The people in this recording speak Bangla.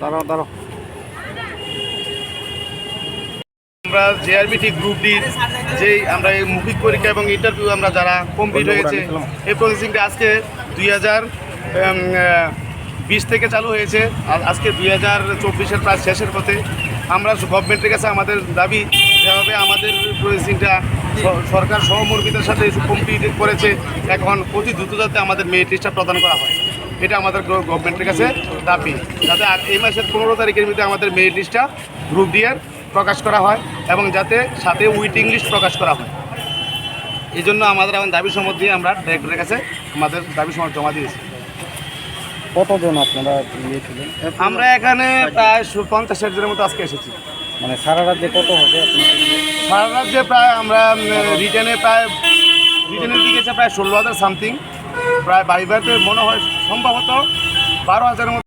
দাঁড়াও দাঁড়াও। আমরা জেআরবিটি গ্রুপ ডির যেই আমরা এই মৌখিক পরীক্ষা এবং ইন্টারভিউ আমরা যারা কমপ্লিট হয়েছে এই প্রসেসিংটা আজকে দুই হাজার বিশ থেকে চালু হয়েছে। আর আজকে দুই হাজার চব্বিশের প্রায় শেষের পথে আমরা গভর্নমেন্টের কাছে আমাদের দাবি, যেভাবে আমাদের প্রসেসিংটা সরকার সহমর্মিতার সাথে কমপ্লিট করেছে, এখন অতি দ্রুত যাতে আমাদের মেরিট লিস্টটা প্রদান করা হয়। এটা আমাদের গভর্নমেন্টের কাছে দাবি। যাতে এই মাসের পনেরো তারিখের মধ্যে আমাদের মেরিট লিস্টটা গ্রুপ ডিয়ার প্রকাশ করা হয় এবং যাতে সাথে উইটিং লিস্ট প্রকাশ করা হয়। এই জন্য আমাদের এখন দাবি দিয়ে আমরা ডাইরেক্টরের কাছে আমাদের দাবি জমা দিয়েছি। কতজন আপনারা নিয়েছিলেন আমরা এখানে প্রায় পঞ্চাশ ষাট জনের মতো আজকে এসেছি। মানে সারা রাজ্যে কত হবে সারা রাজ্যে প্রায় আমরা রিটার্নে প্রায় রিটার্নের দিকে প্রায় ষোলো হাজার সামথিং প্রায় বাইবাতে মনে হয় সম্ভবত বারো হাজারের মতো